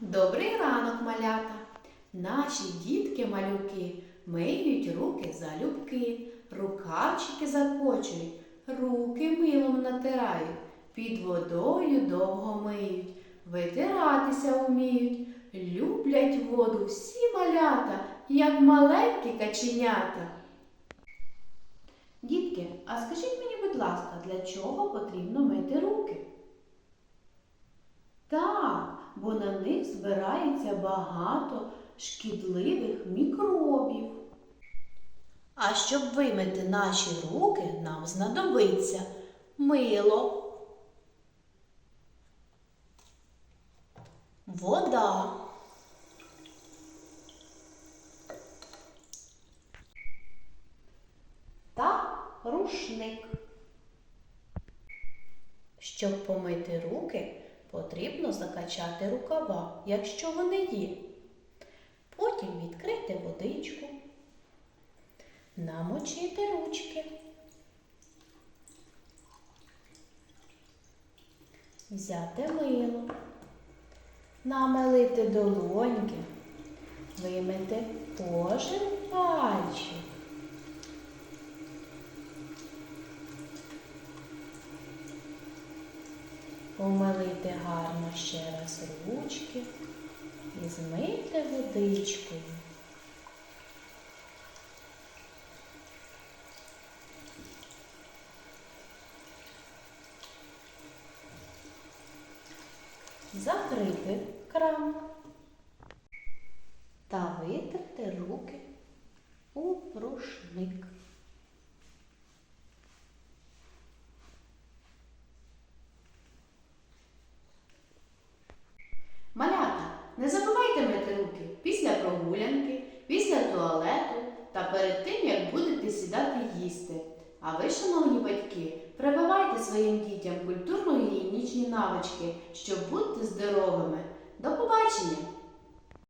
Добрий ранок, малята! Наші дітки-малюки миють руки залюбки, рукавчики закочують, руки милом натирають, під водою довго миють, витиратися уміють, люблять воду всі малята, як маленькі каченята. Дітки, а скажіть мені, будь ласка, для чого потрібно мити руки? Так, бо на них збирається багато шкідливих мікробів. А щоб вимити наші руки, нам знадобиться мило, вода, та рушник. Щоб помити руки, потрібно закачати рукава, якщо вони є. Потім відкрити водичку, намочити ручки, взяти мило, намелити долоньки, вимити кожен пальчик. Помилити гарно ще раз ручки і змити водичкою. Закрити кран та витерти руки у рушник. Малята, не забувайте мити руки після прогулянки, після туалету та перед тим, як будете сідати їсти. А ви, шановні батьки, прививайте своїм дітям культурно-гігієнічні навички, щоб бути здоровими. До побачення!